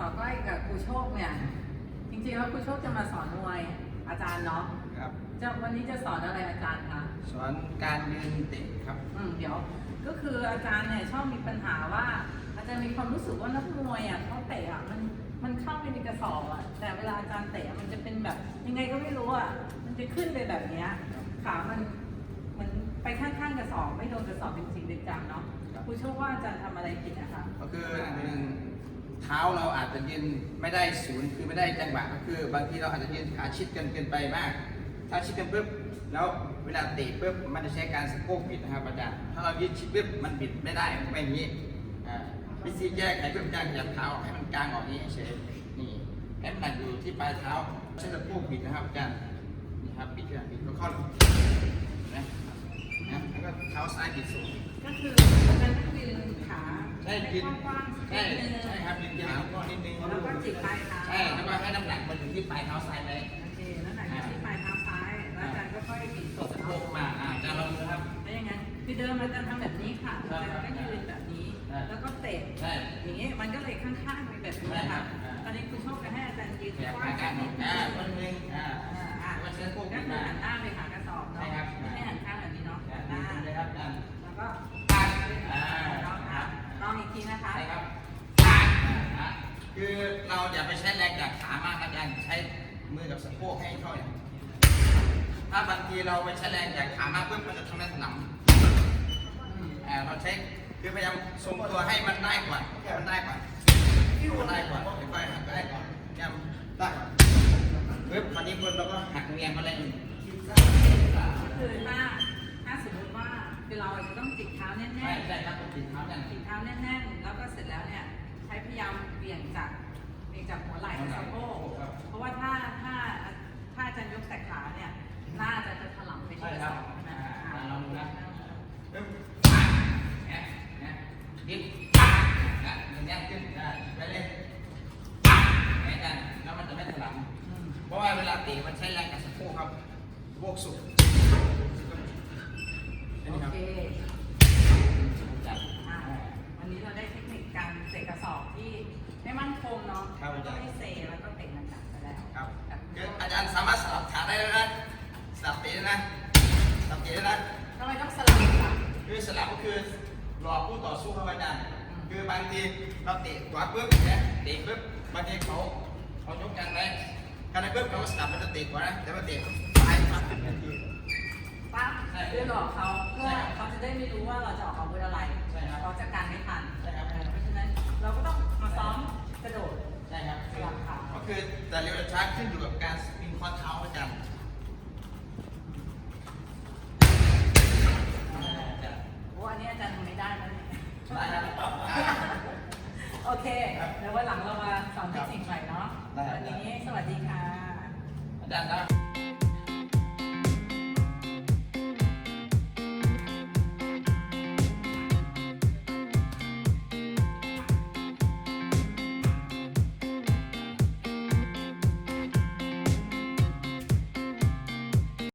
สอนก้อยกับครูโชคเนี่ย จริงๆแล้วครูโชคจะมาสอนมวยอาจารย์เนาะครับจะวันนี้จะสอนอะไรอาจารย์คะสอนการยืนเตะครับ อืมเดี๋ยวก็คืออาจารย์เนี่ยชอบมีปัญหาว่า อาจารย์มีความรู้สึกว่านักมวยอะเขาเตะอะมันมันเข้าไปในกระสอบอะแต่เวลาอาจารย์เตะอะมันจะเป็นแบบยังไงก็ไม่รู้อะมันจะขึ้นไปแบบเนี้ยขามันเหมือนไปข้างๆกระสอบไม่โดนกระสอบเป็นจริงเป็นจังเนาะครับครูโชคว่าอาจารย์ทำอะไรผิดนะคะก็คือหนึ่งเท้าเราอาจจะยืนไม่ได้ศูนย์คือไม่ได้จังหวะก็คือบางทีเราอาจจะยืนขาชิดกันเกินไปมาก ถ้าชิดกันปุ๊บแล้วเวลาเตะปุ๊บมันจะใช้การสะโพกบิดนะครับอาจารย์ถ้าเรายืดชิดปุ๊บมันบิดไม่ได้มันไม่อย่างนี้อ่าวิธีแก้ไขปุ๊บอาจารย์ขยับเท้าให้มันกลางออกนี้เฉยนี่ให้มันหนักอยู่ที่ปลายเท้าใช้สะโพกบิดนะครับอาจารย์นี่ครับบิดกันบิดก็เข้านะนะแล้วก็เท้าซ้ายบิดสูงก็คืออารย์ต้องยืน ขาใช่ยืนกว้างๆใช่นิดนึงใช่ครับยืนขาก็นิดนึงแล้วก็จิกปลายเท้าใช่แล้วก็ให้น้ำหนักมันอยู่ที่ปลายเท้าซ้ายไปโอเคแล้วไหนที่ปลายเท้าซ้ายแล้วอาจารย์ก็ค่อยบิดกดสะโพกมาอ่าจะลองดูครับแล้วยังไงคือเดิมอาจารย์ทำแบบนี้ค่ะอาใช่จารครับย์ก็ยืนแบบนี้ใช่แล้วก็เตะใช่อย่างนี้มันก็เลยข้างๆไปแบบนี้ใช่ครัค่ะบอ่าตอนนี้คุณโชคจะให้อาจารย์ยืนขยับกขาว้างกลางนิดนึอ่างคนหนึ่งอ่าอ่าอ่าแล้วก็ใช้สะโพกก็บิดคือมาหันหน้าไปหากระสอบเนาะใช่ครับไม่ให้หันข้างแบบนี้เนาะอ่าหันหน้าเลยครับอาจารย์แล้วก็ปัดอ่า ลองครัค่ะบลองอีกทีนะคะใช่ครับปัดอ่าคือเราอย่าไปใช้แรงจากขามากอาจารย์ใช้มือกับสะโพกให้เท่าอย่างถ้าบางทีเราไปใช้แรงจากขามากปุ๊บมันจะทำให้ถลำอ่าเราใช้คือพยายามทรงตัวให้มันได้ก่อนให้มันได้ก่อนให้มันได้ก่อน ถลำไปที่ใช่กระคสรับอบอ่านะอ่าคะลองดูนะปึ๊บปัดเนี่ยเนี่ยดิ้นปัดนะอย่างเงี้ยขึ้นได้ไปเลยปัดเหมือนกันแล้วมันจะไม่ถลำอืมเพราะว่าเวลาเตะมันใช้แรงกับสะโพกครับสะโพกสุดโอเคจับอ่าวันนี้เราได้เทคนิคการเตะกระสอบที่ไม่มั่นคงเนาะครับอาจารย์ไม่เซแล้วก็เตะหนักๆไปแล้วครับแบบคืออาจารย์สามารถสลับขาได้แล้วนะสลับเตะได้นะ สลับเตะได้นะทำไมต้องสลับล่ะคือสลับก็คือรอคู่ต่อสู้ครับอาจารย์คือบางทีเราเตะขวาปุ๊บเนี่ยเตะปุ๊บบางทีเขาเขายกกันได้กันได้ปุ๊บเขาก็สลับมันจะเตะขวานะแต่ว่าเตะซ้ายปั๊บทันทีปั๊บใช่เพื่อหลอกเขาเพื่อใช่ครับเขาจะได้ไม่รู้ว่าเราจะออกอาวุธอะไรใช่ครับเราจะการไม่ทันใช่ครับเออเพราะฉะนั้นเราก็ต้องมาซ้อมกระโดดใช่ครับสลับขาก็คือแต่เร็วและช้าขึ้นอยู่กับการสปริงข้อเท้าอาจารย์ โอ้อันนี้อาจารย์ทำไม่ได้แล้วเนี่ย ได้ครับ โอเค เดี๋